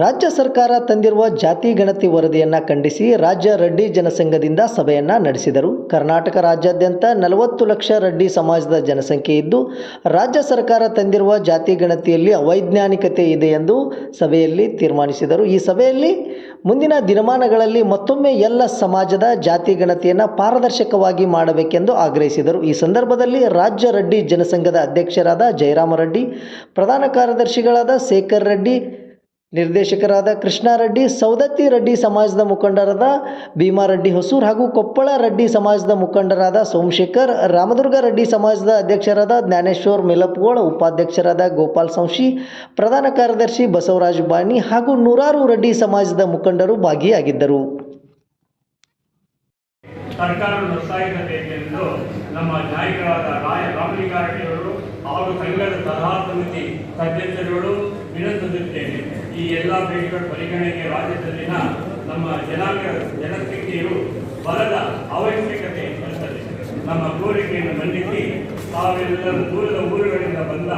ರಾಜ್ಯ ಸರ್ಕಾರ ತಂದಿರುವ ಜಾತಿ ಗಣತಿ ವರದಿಯನ್ನು ಖಂಡಿಸಿ ರಾಜ್ಯ ರೆಡ್ಡಿ ಜನಸಂಘದಿಂದ ಸಭೆಯನ್ನು ನಡೆಸಿದರು. ಕರ್ನಾಟಕ ರಾಜ್ಯಾದ್ಯಂತ ನಲವತ್ತು ಲಕ್ಷ ರೆಡ್ಡಿ ಸಮಾಜದ ಜನಸಂಖ್ಯೆ ಇದ್ದು, ರಾಜ್ಯ ಸರ್ಕಾರ ತಂದಿರುವ ಜಾತಿ ಗಣತಿಯಲ್ಲಿ ಅವೈಜ್ಞಾನಿಕತೆ ಇದೆ ಎಂದು ಸಭೆಯಲ್ಲಿ ತೀರ್ಮಾನಿಸಿದರು. ಈ ಸಭೆಯಲ್ಲಿ ಮುಂದಿನ ದಿನಮಾನಗಳಲ್ಲಿ ಮತ್ತೊಮ್ಮೆ ಎಲ್ಲ ಸಮಾಜದ ಜಾತಿ ಗಣತಿಯನ್ನು ಪಾರದರ್ಶಕವಾಗಿ ಮಾಡಬೇಕೆಂದು ಆಗ್ರಹಿಸಿದರು. ಈ ಸಂದರ್ಭದಲ್ಲಿ ರಾಜ್ಯ ರೆಡ್ಡಿ ಜನಸಂಘದ ಅಧ್ಯಕ್ಷರಾದ ಜಯರಾಮ ರೆಡ್ಡಿ ಪ್ರಧಾನ ಕಾರ್ಯದರ್ಶಿಗಳಾದ ಶೇಖರ್ ರೆಡ್ಡಿ ನಿರ್ದೇಶಕರಾದ ಕೃಷ್ಣಾರೆಡ್ಡಿ, ಸೌದತ್ತಿ ರೆಡ್ಡಿ ಸಮಾಜದ ಮುಖಂಡರಾದ ಭೀಮಾರೆಡ್ಡಿ ಹೊಸೂರ್ ಹಾಗೂ ಕೊಪ್ಪಳ ರೆಡ್ಡಿ ಸಮಾಜದ ಮುಖಂಡರಾದ ಸೋಮಶೇಖರ್, ರಾಮದುರ್ಗ ರೆಡ್ಡಿ ಸಮಾಜದ ಅಧ್ಯಕ್ಷರಾದ ಜ್ಞಾನೇಶ್ವರ್ ಮೆಲಪ್ಗೋಳ್ ಉಪಾಧ್ಯಕ್ಷರಾದ ಗೋಪಾಲ್ ಸಂಶಿ, ಪ್ರಧಾನ ಕಾರ್ಯದರ್ಶಿ ಬಸವರಾಜ ಬಾಣಿ ಹಾಗೂ ನೂರಾರು ರೆಡ್ಡಿ ಸಮಾಜದ ಮುಖಂಡರು ಭಾಗಿಯಾಗಿದ್ದರು. ನಮ್ಮ ಸಂಘದ ಸಲಹಾ ಸಮಿತಿ ಸದಸ್ಯರುಗಳು ವಿನಂತಿಸುತ್ತೇನೆ. ಈ ಎಲ್ಲ ಬೇಡಿಕೆಗಳ ಪರಿಗಣನೆಗೆ ರಾಜ್ಯದಲ್ಲಿನ ನಮ್ಮ ಜನಾಂಗ ಜನಸಂಖ್ಯೆಯು ಬರದ ಅವಶ್ಯಕತೆ ಇರುತ್ತದೆ ನಮ್ಮ ಕೋರಿಕೆಯನ್ನು ಮನ್ನಿಸಿ ತಾವೆಲ್ಲರೂ ದೂರದ ಊರುಗಳಿಂದ ಬಂದ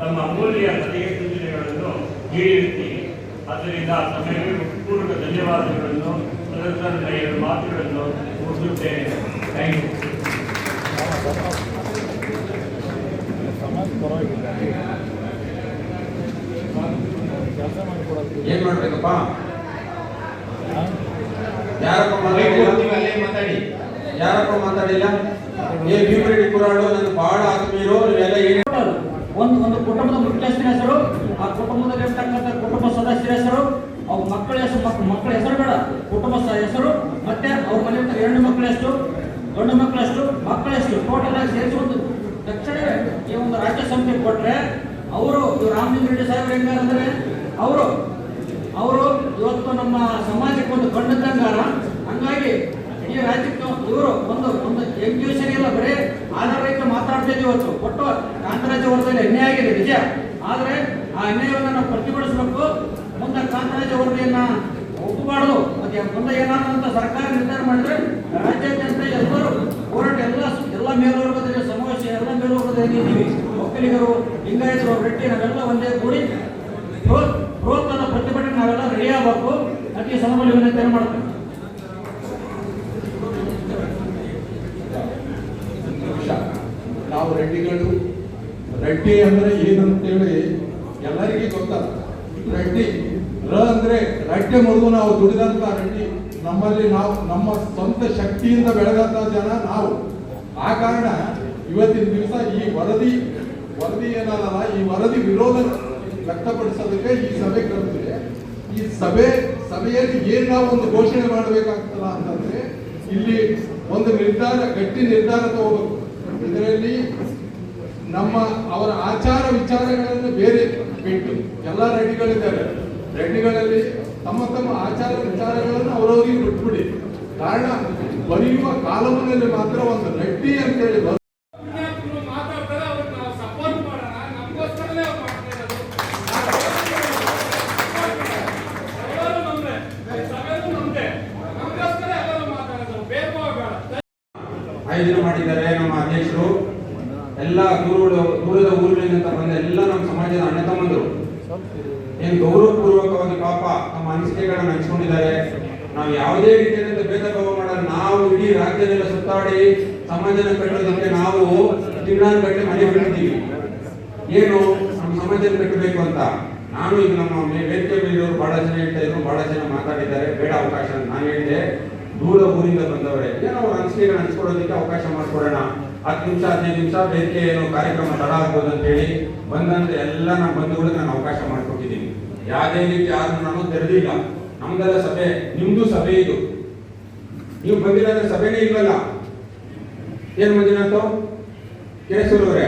ತಮ್ಮ ಅಮೂಲ್ಯ ಸಲಹೆ ಸೂಚನೆಗಳನ್ನು ನೀಡಿರುತ್ತೀವಿ ಅದರಿಂದ ತಮ್ಮೆಲ್ಲರಿಗೂ ಪೂರ್ವಕ ಧನ್ಯವಾದಗಳನ್ನು ಮಾತುಗಳನ್ನು ಏನ್ ಮಾಡ್ಬೇಕಪ್ಪ ಯಾರಪ್ಪ ಮಾತಾಡಿ ಯಾರಪ್ಪ ಮಾತಾಡಿಲ್ಲ? ಏ, ಭೀಮರೆಡ್ಡಿ ಕುರಾಡು ನನಗೆ ಬಹಳ ಆತ್ಮೀಯರು, ನೀವೆಲ್ಲ ಏನು ಒಂದು ಒಂದು ಕುಟುಂಬದ ಮುಖ್ಯಸ್ಥರ ಹೆಸರು ಆ ಕುಟುಂಬದಲ್ಲಿ ಇರ್ತಕ್ಕಂಥ ಕುಟುಂಬ ಸದಸ್ಯರ ಹೆಸರು, ಅವ್ರ ಮಕ್ಕಳ ಹೆಸರು, ಮಕ್- ಮಕ್ಕಳ ಹೆಸರು ಬೇಡ. ಕುಟುಂಬ ಹೆಸರು, ಮತ್ತೆ ಅವ್ರ ಮನೆ ಎರಡು ಹೆಣ್ಣು ಮಕ್ಕಳ ಎಷ್ಟು? ಗಂಡು ಮಕ್ಕಳಷ್ಟು ಮಕ್ಕಳ ಎಷ್ಟು? ಟೋಟಲ್ ಆಗಿ ಸೇರಿಸಿ ಒಂದು ತಕ್ಷಣ ಈ ಒಂದು ರಾಜ್ಯ ಸಂಸ್ಥೆ ಕೊಟ್ರೆ, ಅವರು ರಾಮಲಿಂಗ ರೆಡ್ಡಿ ಸಾಹೇಬ್ರು ಹೆಂಗಾರಂದ್ರೆ ಅವರು ಅವರು ಇವತ್ತು ನಮ್ಮ ಸಮಾಜಕ್ಕೆ ಒಂದು ಕಣ್ಣಿದ್ದಂಗಾರ ಹಂಗಾಗಿ ಈ ರಾಜ್ಯಕ್ಕೆ ಇವರು ಒಂದು ಒಂದು ಎಕ್ಸಿಬಿಷನ್ ಇಲ್ಲ ಬರೀ ಆಧಾರ ರೈತ ಮಾತಾಡ್ತಿದ್ವಿ ಇವತ್ತು. ಒಟ್ಟು ಕಾಂತರಾಜ ಅವರದಲ್ಲಿ ಅನ್ಯಾಯ ಆಗಿದೆ ನಿಜ. ಆದರೆ ಆ ಅನ್ಯಾಯವನ್ನು ನಾವು ಪ್ರತಿಭಟಿಸಬೇಕು. ಮುಂದೆ ಕಾಂತರಾಜ ವರದಿಯನ್ನ ಒಪ್ಪಬಾರದು. ಮತ್ತೆ ಮುಂದೆ ಏನಾದ್ರು ಅಂತ ಸರ್ಕಾರ ನಿರ್ಧಾರ ಮಾಡಿದ್ರೆ ರಾಜ್ಯಾದ್ಯಂತ ಎಲ್ಲರೂ ಹೋರಾಟ ಎಲ್ಲ ಎಲ್ಲ ಮೇಲ್ವರ್ಗದಲ್ಲಿ, ಸಮಾವೇಶ ಎಲ್ಲ ಮೇಲ್ವರ್ಗದಲ್ಲಿ ಇದ್ದೀವಿ. ಒಕ್ಕಲಿಗರು, ಲಿಂಗಾಯತರು ರೆಡ್ಡಿ, ನಾವೆಲ್ಲ ಒಂದೇ ಕೂಡಿ ಸಲ ಸಂದರ್ಭದಲ್ಲಿ ವಿನಂತಿಯನ್ನು ಮಾಡ್ತೇನೆ ನಾವು ರೆಡ್ಡಿಗಳು, ರೆಡ್ಡಿ ಅಂದ್ರೆ ಏನಂತೇಳಿ ಎಲ್ಲರಿಗೂ ಗೊತ್ತಲ್ಲ. ರೆಡ್ಡಿ, ರ ಅಂದ್ರೆ ರಟ್ಟೆ ಮುರಿದು ನಾವು ದುಡಿದಂತ ರೆಡ್ಡಿ. ನಮ್ಮಲ್ಲಿ ನಾವು, ನಮ್ಮ ಸ್ವಂತ ಶಕ್ತಿಯಿಂದ ಬೆಳೆದಂತ ಜನ ನಾವು. ಆ ಕಾರಣ ಇವತ್ತಿನ ದಿವಸ ಈ ವರದಿ ವರದಿ ಏನಲ್ಲ ಈ ವರದಿ ವಿರೋಧ ವ್ಯಕ್ತಪಡಿಸೋದಕ್ಕೆ ಈ ಸಭೆ ಕರೆದಿದೆ. ಈ ಸಭೆ, ಸಭೆಯಲ್ಲಿ ಏನ್ ನಾವು ಒಂದು ಘೋಷಣೆ ಮಾಡಬೇಕಾಗ್ತಲ್ಲ ಅಂತಂದ್ರೆ, ಇಲ್ಲಿ ಒಂದು ನಿರ್ಧಾರ, ಗಟ್ಟಿ ನಿರ್ಧಾರ ತಗೋಬೇಕು. ಇದರಲ್ಲಿ ನಮ್ಮ ಅವರ ಆಚಾರ ವಿಚಾರಗಳನ್ನು ಬೇರೆ ಬಿಟ್ಟು ಎಲ್ಲ ರೆಡ್ಡಿಗಳಿದ್ದಾರೆ. ರೆಡ್ಡಿಗಳಲ್ಲಿ ತಮ್ಮ ತಮ್ಮ ಆಚಾರ ವಿಚಾರಗಳನ್ನು ಅವರವರಿಗೆ ಬಿಟ್ಬಿಡಿ. ಕಾರಣ, ಬರೆಯುವ ಕಾಲಮನಲ್ಲಿ ಮಾತ್ರ ಒಂದು ರೆಡ್ಡಿ ಅಂತೇಳಿ ಬರ್- ಪುಣ್ಯಾತ್ಮರು ಮಾತಾಡ್ತಾರೆ ಅವ್ರಿಗೆ ನಾವು ಸಪೋರ್ಟ್ ಮಾಡೋಣ ನಮಗೋಸ್ಕರನೇ ಅವ್ರು ಮಾಡ್ತಾ ಇರೋದು ಎಲ್ಲರೂ ನಮ್ದೆ ಈ ಸಭೆನೂ ನಮ್ದೆ ನಮಗೋಸ್ಕರ ಎಲ್ಲರೂ ಮಾತಾಡೋದು ಬೇಕು ಬೇಡ ಆಯೋಜನೆ ಮಾಡಿದ್ದಾರೆ ನಮ್ಮ ಅಧ್ಯಕ್ಷರು. ಎಲ್ಲ ದೂರದ ದೂರದ ಊರುಗಳಿಂದ ಬಂದ ಎಲ್ಲ ನಮ್ಮ ಸಮಾಜದ ಅಣ್ಣ ತಮ್ಮಂದರು. ಗೌರವ ಗೌರವಪೂರ್ವಕವಾಗಿ ಪಾಪ ನಮ್ಮ ಅನಿಸಿಕೆಗಳನ್ನ ಹಂಚ್ಕೊಂಡಿದ್ದಾರೆ. ನಾವು ಯಾವುದೇ ರೀತಿಯಾದಂತ ಭೇದ ಭಾವ ಮಾಡಲ್ಲ. ನಾವು ಇಡೀ ರಾಜ್ಯದೆಲ್ಲ ಸುತ್ತಾಡಿ ಸಮಾಜನ ಕಟ್ಟೋದಕ್ಕೆ ನಾವು ತಿಂಗಳಾನುಗಟ್ಟಲೆ ಮನೆ ಬಿಡ್ತೀವಿ ಏನು ನಮ್ಮ ಸಮಾಜನ ಕಟ್ಟಬೇಕು ಅಂತ. ನಾನು ಈಗ ನಮ್ಮ ವೇದಿಕೆ ಮೇಲಿರೋರು ಬಹಳ ಜನ ಹೇಳ್ತಾ ಇದ್ರು, ಬಹಳ ಜನ ಮಾತಾಡಿದ್ದಾರೆ. ಬೇಡ ಅವಕಾಶ ನಾನು ಹೇಳಿದೆ. ದೂರ ಊರಿಂದ ಬಂದವರೇ. ಏನೋ ಅನಿಸಿಕೆಗಳು ಹಂಚ್ಕೊಳ್ಳೋದಕ್ಕೆ ಅವಕಾಶ ಮಾಡಿಕೊಡೋಣ. ಹತ್ತು ನಿಮಿಷ, ಹದಿನೈದು ನಿಮಿಷ ವೇದಿಕೆ ಏನು ಕಾರ್ಯಕ್ರಮ ತಡ ಆಗ್ಬೋದು ಅಂತ ಹೇಳಿ ಬಂದಂತ ಎಲ್ಲ ನಮ್ಮ ಬಂಧುಗಳಿಗೆ ನಾನು ಅವಕಾಶ ಮಾಡಿಕೊಟ್ಟಿದ್ದೀನಿ. ಯಾವುದೇ ರೀತಿ ಯಾರು ನಾನು ತೆರೆದಿಲ್ಲ. ನಮ್ದೆಲ್ಲ ಸಭೆ, ನಿಮ್ದು ಸಭೆ ಇದು. ನೀವು ಬಂದಿಲ್ಲ ಅಂದ್ರೆ ಸಭೆನೇ ಇಲ್ವಲ್ಲ? ಏನ್ ಮಂಜುನಾಥ್ ಅವರೇ?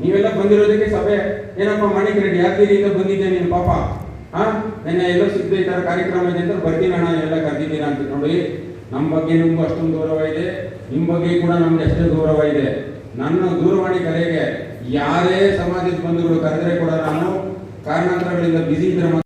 ನೀವೆಲ್ಲ ಬಂದಿರೋದಕ್ಕೆ ಸಭೆ. ಏನಪ್ಪ ಮಾಡಿಕ್ ರೆಡ್ಡಿ ರೀತಿಯಿಂದ ಬಂದಿದ್ದೆ ನೀನು ಪಾಪ? ಹಾ? ನೆನ್ನೆ ಎಲ್ಲೋ ಸಿದ್ಧ ಈ ತರ ಕಾರ್ಯಕ್ರಮ ಇದೆ ಅಂತ ಬರ್ತೀನಿ ಎಲ್ಲ ಕರೆದಿದ್ದೀರಾ ಅಂತ ನೋಡಿ ನಮ್ಮ ಬಗ್ಗೆ ನಿಮ್ಗೂ ಅಷ್ಟೊಂದು ಗೌರವ ಇದೆ. ನಿಮ್ಮ ಬಗ್ಗೆ ಕೂಡ ನಮ್ಗೆ ಅಷ್ಟೇ ಗೌರವ ಇದೆ. ನನ್ನ ದೂರವಾಣಿ ಕರೆಗೆ ಯಾರೇ ಸಮಾಜದ ಬಂಧುಗಳು ಕರೆದರೆ ಕೂಡ ನಾನು. ಕಾರಣಾಂತರಗಳಿಂದ ಬಿಸಿ ಇದ್ರೆ